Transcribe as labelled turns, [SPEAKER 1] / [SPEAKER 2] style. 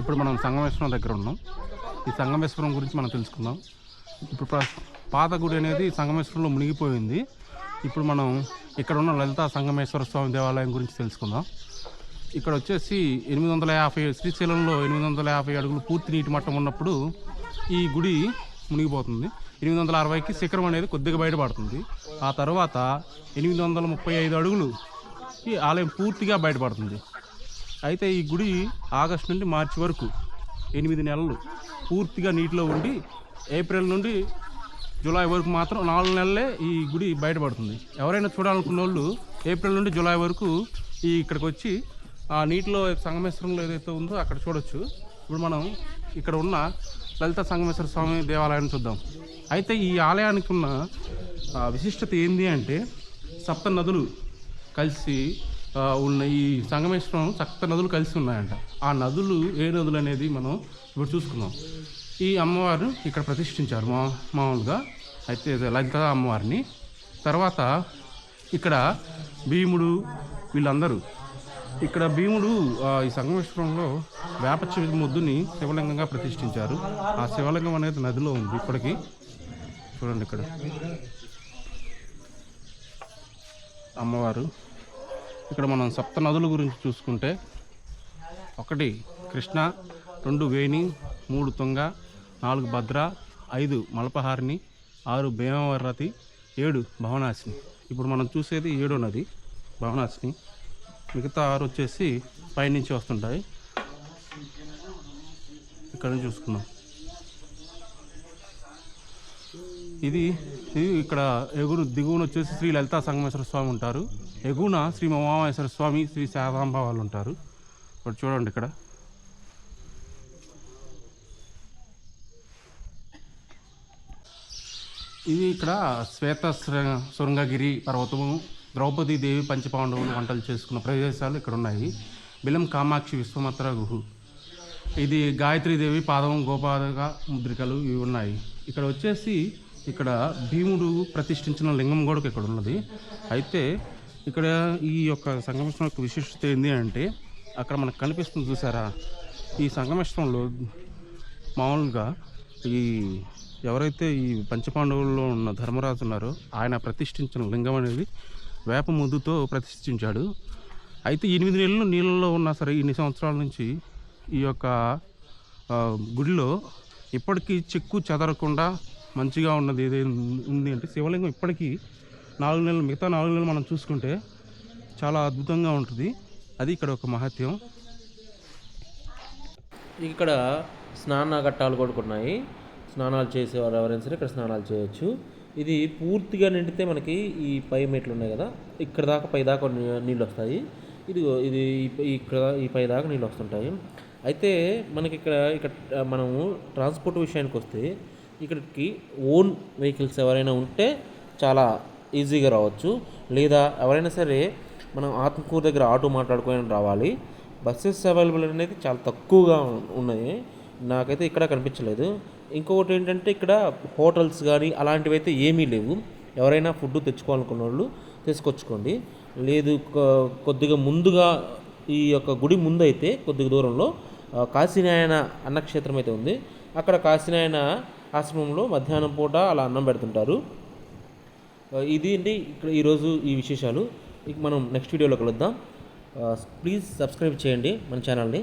[SPEAKER 1] ఇప్పుడు మనం సంగమేశ్వరం దగ్గర ఉన్నాం. ఈ సంగమేశ్వరం గురించి మనం తెలుసుకుందాం. ఇప్పుడు పాత గుడి అనేది సంగమేశ్వరంలో మునిగిపోయింది. ఇప్పుడు మనం ఇక్కడ ఉన్న లలిత సంగమేశ్వర స్వామి దేవాలయం గురించి తెలుసుకుందాం. ఇక్కడ వచ్చేసి ఎనిమిది వందల యాభై శ్రీశైలంలో ఎనిమిది వందల యాభై అడుగులు పూర్తి నీటి మట్టం ఉన్నప్పుడు ఈ గుడి మునిగిపోతుంది. ఎనిమిది వందల అరవైకి శిఖరం అనేది కొద్దిగా బయటపడుతుంది. ఆ తర్వాత ఎనిమిది వందల ముప్పై ఐదు అడుగులు ఈ ఆలయం పూర్తిగా బయటపడుతుంది. అయితే ఈ గుడి ఆగస్టు నుండి మార్చి వరకు ఎనిమిది నెలలు పూర్తిగా నీటిలో ఉండి ఏప్రిల్ నుండి జూలై వరకు మాత్రం నాలుగు నెలలే ఈ గుడి బయటపడుతుంది. ఎవరైనా చూడాలనుకున్న వాళ్ళు ఏప్రిల్ నుండి జూలై వరకు ఈ ఇక్కడికి వచ్చి ఆ నీటిలో సంగమేశ్వరంలో ఏదైతే ఉందో అక్కడ చూడొచ్చు. ఇప్పుడు మనం ఇక్కడ ఉన్న లలిత సంగమేశ్వర స్వామి దేవాలయాన్ని చూద్దాం. అయితే ఈ ఆలయానికి ఉన్న విశిష్టత ఏంది అంటే సప్త నదులు కలిసి ఉన్న ఈ సంగమేశ్వరం సప్త నదులు కలిసి ఉన్నాయంట. ఆ నదులు ఏ నదులు అనేది మనం ఇప్పుడు చూసుకుందాం. ఈ అమ్మవారు ఇక్కడ ప్రతిష్ఠించారు మా మామూలుగా. అయితే ఇది లలిత అమ్మవారిని. తర్వాత ఇక్కడ భీముడు వీళ్ళందరూ. ఇక్కడ భీముడు ఈ సంగమేశ్వరంలో వేప చెవి ముద్దుని శివలింగంగా ప్రతిష్ఠించారు. ఆ శివలింగం అనేది నదిలో ఉంది ఇప్పటికీ. చూడండి ఇక్కడ. అమ్మవారు. ఇక్కడ మనం సప్త నదుల గురించి చూసుకుంటే ఒకటి కృష్ణ రెండు వేణి మూడు తుంగ నాలుగు భద్ర ఐదు మలపహారిణి ఆరు భీమవరతి ఏడు భవనాశిని ఇప్పుడు మనం చూసేది ఏడో నది భవనాశిని మిగతా ఆరు వచ్చేసి పైనుంచి వస్తుంటాయి. ఇక్కడ చూసుకున్నాం చూసుకుందాం. ఇది ఇక్కడ ఎగురు దిగువన వచ్చేసి శ్రీ లలితా సంగమేశ్వర స్వామి ఉంటారు. ఎగువన శ్రీ మమామేశ్వర స్వామి శ్రీ శారదాంబ వాళ్ళు ఉంటారు. ఇప్పుడు చూడండి ఇక్కడ. ఇది ఇక్కడ శ్వేత శృంగగిరి పర్వతము ద్రౌపది దేవి పంచపాండవులు వంటలు చేసుకున్న ప్రదేశాలు ఇక్కడ ఉన్నాయి. బిలం కామాక్షి విశ్వమత్ర గుహు. ఇది గాయత్రీదేవి పాదం గోపాదక ముద్రికలు ఇవి ఉన్నాయి. ఇక్కడ వచ్చేసి ఇక్కడ భీముడు ప్రతిష్ఠించిన లింగం కూడా ఇక్కడ ఉన్నది. అయితే ఇక్కడ ఈ యొక్క సంగమేశ్వరం యొక్క విశిష్టత ఏంటి అంటే అక్కడ మనకు కనిపిస్తుంది చూసారా? ఈ సంగమేశ్వరంలో మామూలుగా ఈ ఎవరైతే ఈ పంచపాండవుల్లో ఉన్న ధర్మరాజు ఉన్నారో ఆయన ప్రతిష్ఠించిన లింగం అనేది వేప ముద్దుతో ప్రతిష్ఠించాడు. అయితే ఎనిమిది నెలలు నీళ్ళలో ఉన్నా సరే ఇన్ని సంవత్సరాల నుంచి ఈ యొక్క గుడిలో ఇప్పటికీ చెక్కు చెదరకుండా మంచిగా ఉన్నది ఏదైనా ఉంది అంటే శివలింగం ఇప్పటికీ నాలుగు నెలలు మిగతా నాలుగు నెలలు మనం చూసుకుంటే చాలా అద్భుతంగా ఉంటుంది. అది ఇక్కడ ఒక మహత్యం.
[SPEAKER 2] ఇక్కడ స్నాన ఘట్టాలు కూడా ఉన్నాయి. స్నానాలు చేసేవారు ఎవరైనా సరే ఇక్కడ స్నానాలు చేయొచ్చు. ఇది పూర్తిగా నిండితే మనకి ఈ పై మెట్లు ఉన్నాయి కదా ఇక్కడ దాకా పై దాకా నీ- నీళ్ళు వస్తాయి. ఇది ఇది ఇక్కడ ఈ పై దాకా నీళ్ళు వస్తుంటాయి. అయితే మనకి ఇక్కడ ఇక్కడ మనము ట్రాన్స్పోర్ట్ విషయానికి వస్తే ఇక్కడికి ఓన్ వెహికల్స్ ఎవరైనా ఉంటే చాలా ఈజీగా రావచ్చు. లేదా ఎవరైనా సరే మనం ఆత్మకూరు దగ్గర ఆటో మాట్లాడుకొని రావాలి. బస్సెస్ అవైలబుల్ అనేది చాలా తక్కువగా ఉన్నాయి. నాకైతే ఇక్కడ కనిపించలేదు. ఇంకొకటి ఏంటంటే ఇక్కడ హోటల్స్ కానీ అలాంటివి అయితే ఏమీ లేవు. ఎవరైనా ఫుడ్ తెచ్చుకోవాలనుకున్న వాళ్ళు తీసుకొచ్చుకోండి. లేదు కొ- కొద్దిగా ముందుగా ఈ యొక్క గుడి ముందు అయితే కొద్దిగా దూరంలో కాశీనాయన అన్నక్షేత్రం అయితే ఉంది. అక్కడ కాశీనాయన ఆశ్రమంలో మధ్యాహ్నం పూట అలా అన్నం పెడుతుంటారు. ఇది అండి ఇక్కడ ఈరోజు ఈ విశేషాలు. ఇక మనం నెక్స్ట్ వీడియోలో కలుద్దాం. ప్లీజ్ సబ్స్క్రైబ్ చేయండి మన ఛానల్ని